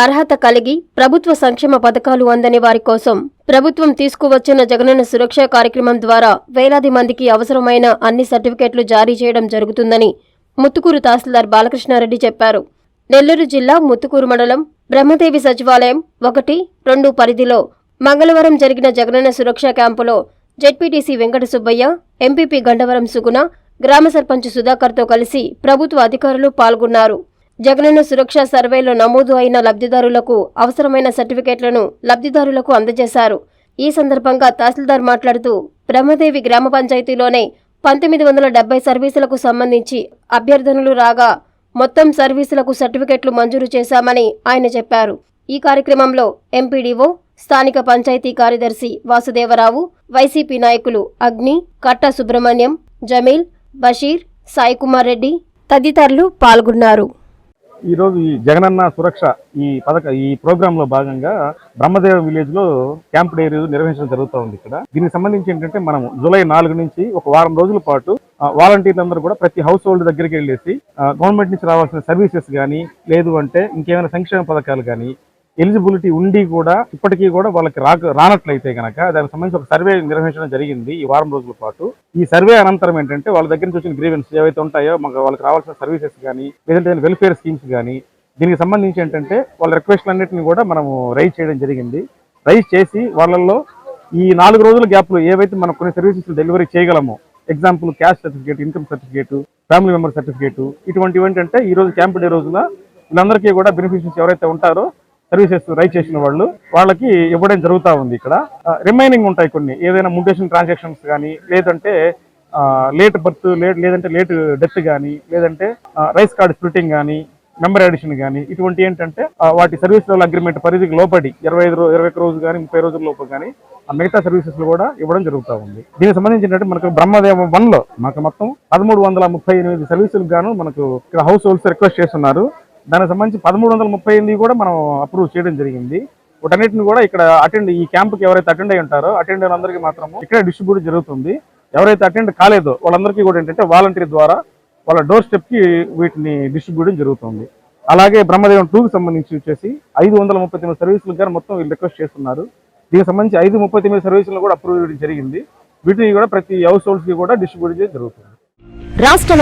అర్హత కలిగి ప్రభుత్వ సంక్షేమ పథకాలు అందని వారి కోసం ప్రభుత్వం తీసుకువచ్చిన జగనన్న సురక్ష కార్యక్రమం ద్వారా వేలాది మందికి అవసరమైన అన్ని సర్టిఫికెట్లు జారీ చేయడం జరుగుతుందని ముత్తుకూరు తహసీల్దార్ బాలకృష్ణారెడ్డి చెప్పారు. నెల్లూరు జిల్లా ముత్తుకూరు మండలం బ్రహ్మదేవి సచివాలయం ఒకటి రెండు పరిధిలో మంగళవారం జరిగిన జగనన్న సురక్ష క్యాంపులో జెడ్పీటీసీ వెంకట సుబ్బయ్య ఎంపీపీ గండవరం సుగుణ గ్రామ సర్పంచ్ సుధాకర్తో కలిసి ప్రభుత్వ అధికారులు పాల్గొన్నారు. జగనన్న సురక్ష సర్వేలో నమోదు అయిన లబ్ధిదారులకు అవసరమైన సర్టిఫికెట్లను లబ్ధిదారులకు అందజేశారు. ఈ సందర్భంగా తహసీల్దార్ మాట్లాడుతూ బ్రహ్మదేవి గ్రామ పంచాయతీలోనే పంతొమ్మిది వందల డెబ్బై సర్వీసులకు సంబంధించి అభ్యర్థనలు రాగా మొత్తం సర్వీసులకు సర్టిఫికెట్లు మంజూరు చేశామని ఆయన చెప్పారు. ఈ కార్యక్రమంలో ఎంపీడీఓ స్థానిక పంచాయతీ కార్యదర్శి వాసుదేవరావు వైసీపీ నాయకులు అగ్ని కట్ట సుబ్రహ్మణ్యం జమీల్ బషీర్ సాయికుమార్ రెడ్డి తదితరులు పాల్గొన్నారు. ఈ రోజు ఈ జగనన్న సురక్ష ఈ పథక ఈ ప్రోగ్రామ్లో భాగంగా బ్రహ్మదేవ విలేజ్లో క్యాంప్ డైరీ నిర్వహించడం జరుగుతూ ఉంది ఇక్కడ. దీనికి సంబంధించి ఏంటంటే మనం జూలై నాలుగు నుంచి ఒక వారం రోజుల పాటు వాలంటీర్లు అందరూ కూడా ప్రతి హౌస్ హోల్డ్ దగ్గరికి వెళ్ళేసి గవర్నమెంట్ నుంచి రావాల్సిన సర్వీసెస్ కానీ లేదు అంటే ఇంకేమైనా సంక్షేమ పథకాలు కానీ ఎలిజిబిలిటీ ఉండి కూడా ఇప్పటికీ కూడా వాళ్ళకి రాక రానట్లయితే కనుక దానికి సంబంధించి ఒక సర్వే నిర్వహించడం జరిగింది ఈ వారం రోజుల పాటు. ఈ సర్వే అనంతరం ఏంటంటే వాళ్ళ దగ్గర నుంచి వచ్చిన గ్రీవెన్స్ ఏవైతే ఉంటాయో మాకు వాళ్ళకి రావాల్సిన సర్వీసెస్ కానీ లేదంటే వెల్ఫేర్ స్కీమ్స్ కానీ దీనికి సంబంధించి ఏంటంటే వాళ్ళ రిక్వెస్ట్లన్నింటినీ కూడా మనము రైజ్ చేయడం జరిగింది. రైజ్ చేసి వాళ్ళల్లో ఈ నాలుగు రోజుల గ్యాప్లో ఏవైతే మనం కొన్ని సర్వీసెస్ డెలివరీ చేయగలమో example caste certificate income certificate family member certificate ఇటువంటివి ఏంటంటే ఈ రోజు క్యాంప్ డే రోజున వీళ్ళందరికీ కూడా బెనిఫిషియర్స్ ఎవరైతే ఉంటారో సర్వీసెస్ రైట్ చేసిన వాళ్ళు వాళ్ళకి ఇవ్వడం జరుగుతూ ఉంది ఇక్కడ. రిమైనింగ్ ఉంటాయి కొన్ని. ఏదైనా మ్యూటేషన్ ట్రాన్సాక్షన్స్ కానీ లేదంటే లేట్ బర్త్ లేట్ లేదంటే లేట్ డెత్ కానీ లేదంటే రైస్ కార్డ్ స్ప్లిటింగ్ కానీ మెంబర్ అడిషన్ కానీ ఇటువంటి ఏంటంటే వాటి సర్వీస్ లెవెల్ అగ్రిమెంట్ పరిధికి లోపడి ఇరవై ఐదు ఇరవై ఒక్క రోజు కానీ ముప్పై రోజుల లోపు కానీ ఆ మిగతా సర్వీసెస్ కూడా ఇవ్వడం జరుగుతూ ఉంది. దీనికి సంబంధించి మనకు బ్రహ్మదేవ వన్లో మనకు మొత్తం పదమూడు వందల ముప్పై ఎనిమిది సర్వీసులకు గాను మనకు ఇక్కడ హౌస్ హోల్డ్స్ రిక్వెస్ట్ చేస్తున్నారు. దానికి సంబంధించి పదమూడు వందల ముప్పై ఎనిమిది కూడా మనం అప్రూవ్ చేయడం జరిగింది. వాటన్నిటిని కూడా ఇక్కడ అటెండ్ ఈ క్యాంప్కి ఎవరైతే అటెండ్ అయి ఉంటారో అటెండ్ అయిన అందరికీ మాత్రము ఇక్కడ డిస్ట్రిబ్యూట్ జరుగుతుంది. ఎవరైతే అటెండ్ కాలేదో వాళ్ళందరికీ కూడా ఏంటంటే వాలంటీర్ ద్వారా వాళ్ళ డోర్ స్టెప్కి వీటిని డిస్ట్రిబ్యూట్ జరుగుతుంది. అలాగే బ్రహ్మదేవం టూకి సంబంధించి వచ్చేసి ఐదు వందల ముప్పై తొమ్మిది సర్వీసులు కానీ మొత్తం వీళ్ళు రిక్వెస్ట్ చేస్తున్నారు. దీనికి సంబంధించి ఐదు ముప్పై తొమ్మిది సర్వీసులు కూడా అప్రూవ్ చేయడం జరిగింది. వీటిని కూడా ప్రతి హౌస్ హోల్డ్స్కి కూడా డిస్ట్రిబ్యూట్ చేయడం జరుగుతుంది. రాష్ట్ర